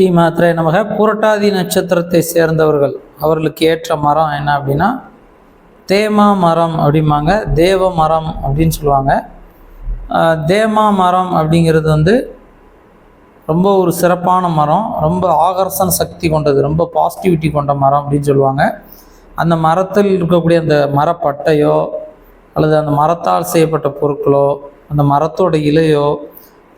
ஸ்ரீ மாத்திரை நமக. புரட்டாதி நட்சத்திரத்தை சேர்ந்தவர்கள் அவர்களுக்கு ஏற்ற மரம் என்ன அப்படின்னா தேமா மரம் அப்படிம்பாங்க. தேவ மரம் அப்படின்னு சொல்லுவாங்க. தேமா மரம் அப்படிங்கிறது வந்து ரொம்ப ஒரு சிறப்பான மரம் ரொம்ப ஆகர்ஷண சக்தி கொண்டது ரொம்ப பாசிட்டிவிட்டி கொண்ட மரம் அப்படின்னு சொல்லுவாங்க. அந்த மரத்தில் இருக்கக்கூடிய அந்த மரப்பட்டையோ அல்லது அந்த மரத்தால் செய்யப்பட்ட பொருட்களோ அந்த மரத்தோட இலையோ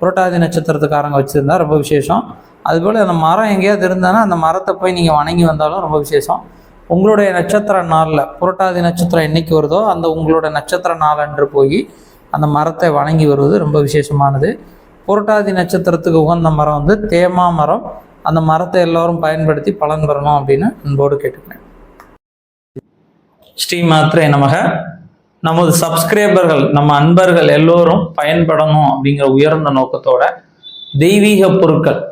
புரட்டாதி நட்சத்திரத்துக்காரங்க வச்சுருந்தா ரொம்ப விசேஷம். அதுபோல் அந்த மரம் எங்கேயாவது இருந்தானா அந்த மரத்தை போய் நீங்கள் வணங்கி வந்தாலும் ரொம்ப விசேஷம். உங்களுடைய நட்சத்திர நாளில் புரட்டாதி நட்சத்திரம் என்னைக்கு வருதோ அந்த உங்களோட நட்சத்திர நாள் போய் அந்த மரத்தை வணங்கி வருவது ரொம்ப விசேஷமானது. புரட்டாதி நட்சத்திரத்துக்கு உகந்த மரம் வந்து தேமா மரம். அந்த மரத்தை எல்லோரும் பயன்படுத்தி பலன் பெறணும் அப்படின்னு அன்போடு கேட்டுக்கிறேன். ஸ்ரீ மாத்திரை நமக. நமது சப்ஸ்கிரைபர்கள் நம்ம அன்பர்கள் எல்லோரும் பயன்படணும் அப்படிங்கிற உயர்ந்த நோக்கத்தோட தெய்வீக பொருட்கள்